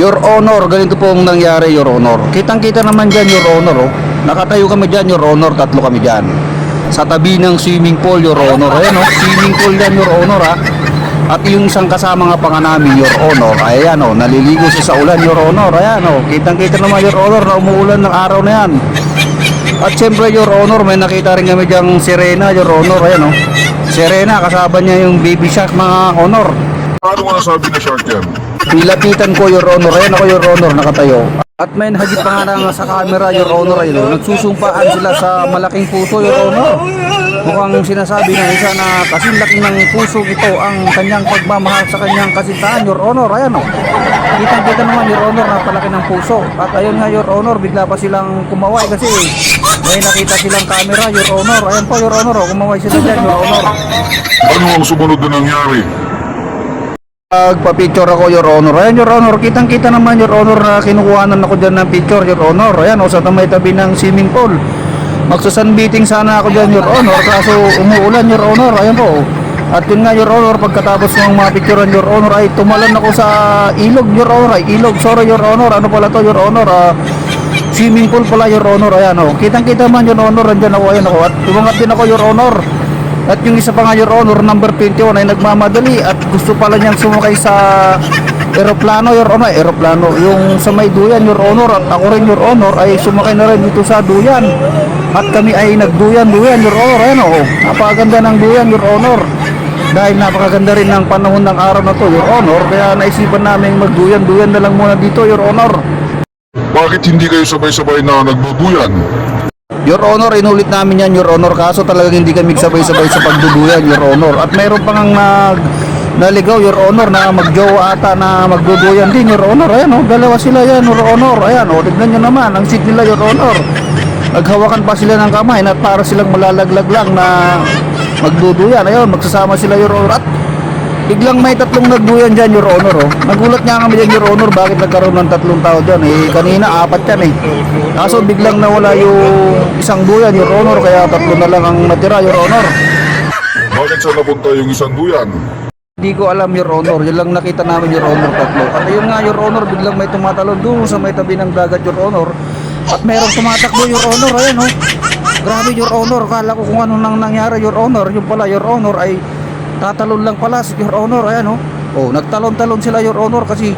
Your Honor, ganito po ang nangyari, Your Honor. Kitang-kita naman dyan, Your Honor. Oh. Nakatayo kami dyan, Your Honor. Tatlo kami dyan. Sa tabi ng swimming pool, Your Honor. Ayan, oh. Swimming pool yan, Your Honor, ha. At yung isang kasama nga pa nga namin, Your Honor, ayan, oh. Naliligo siya sa ulan, Your Honor. Ayan, oh. Kitang-kita naman, Your Honor, na umuulan ng araw na yan. At syempre, Your Honor, may nakita rin kami dyang sirena, Your Honor. Ayan, oh. Sirena, kasama niya yung baby shark, mga Honor. Paano mo nasabi na shark yan? Nilapitan ko, Your Honor. Ayan ako, Your Honor, nakatayo. At may nahagip pa nga nga sa camera, Your Honor. Oh. nagsusumpaan sila sa malaking puso, Your Honor. Mukhang sinasabi ng isa na kasing laki ng puso ito ang kanyang pagmamahal sa kanyang kasintahan, Your Honor. Ayan o. Kitang-kita naman, Your Honor, napalaki ng puso. At ayun nga, Your Honor, bigla pa silang kumaway kasi may nakita silang camera, Your Honor. Ayan po, Your Honor, oh, kumaway sila dyan, Your Honor. Ano ang sumunod na nangyari? Nagpa-picture ako, Your Honor. Ayan, Your Honor. Kitang-kita naman, Your Honor, na kinukuhanan ako dyan ng picture, Your Honor. Ayan, o, sa tamay tabi ng swimming pool. Magsusunbiting sana ako dyan, Your Honor. Kaso umuulan, Your Honor. Ayan po. At yun nga, Your Honor, pagkatapos ng mga picturean, Your Honor, ay tumalon ako sa ilog, Your Honor. Ay, ilog, sorry, Your Honor. Ano pala to, Your Honor? Ah, swimming pool pala, Your Honor. Ayan, o. Kitang-kita man, Your Honor. Andyan ako, ayan ako. At tumangat din ako, Your Honor. At yung isa pa nga, Your Honor, number 21 ay nagmamadali at gusto pala niyang sumakay sa eroplano, Your Honor, eroplano. Yung sa may duyan, Your Honor, at ako rin, Your Honor, ay sumakay na rin dito sa duyan. At kami ay nagduyan-duyan, Your Honor. Ayan, oh. Napakaganda ng duyan, Your Honor. Dahil napakaganda rin ng panahon ng araw na to, Your Honor. Kaya naisipan namin magduyan-duyan na lang muna dito, Your Honor. Bakit hindi kayo sabay-sabay na nagduduyan? Your Honor, inulit namin yan, Your Honor. Kaso talagang hindi kami sabay-sabay sa pagduduyan, Your Honor. At mayroon pa ngang nag naligaw, Your Honor, na magjowa ata na magduduyan din, Your Honor. Ayan, oh, dalawa sila yan, Your Honor. Ayan, oh, tignan nyo naman, ang seat nila, Your Honor. Naghawakan pa sila ng kamay at para silang malalaglag lang na magduduyan. Ayun, magsasama sila, Your Honor. At Biglang may tatlong nagduyan dyan, Your Honor. Oh. Nagulat nga kami dyan, Your Honor, bakit nagkaroon ng tatlong tao dyan. Eh, kanina, apat yan eh. Kaso biglang nawala yung isang duyan, Your Honor, kaya tatlo na lang ang natira, Your Honor. Bakit saan napunta yung isang duyan? Hindi ko alam, Your Honor. Yan lang nakita namin, Your Honor, tatlo. At ayun nga, Your Honor, biglang may tumatalon doon sa may tabi ng dagat, Your Honor. At mayroong tumatakbo, Your Honor. Ayan, oh. Grabe, Your Honor. Kala ko kung ano nang nangyari, Your Honor. Yung pala, Your Honor, ay tatalon lang pala Your Honor. Ayan, oh. Oh, nagtalon-talon sila, Your Honor, kasi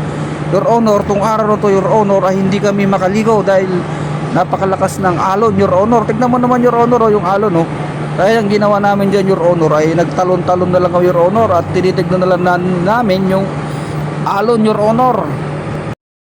Your Honor, tung araw na to, Your Honor, ay hindi kami makaligaw dahil napakalakas ng alon, Your Honor. Tignan mo naman, Your Honor, oh, yung alon, oh. Kaya ang ginawa namin dyan, Your Honor, ay nagtalon-talon na lang kami, Your Honor, at tinitignan na lang na- namin yung alon, Your Honor.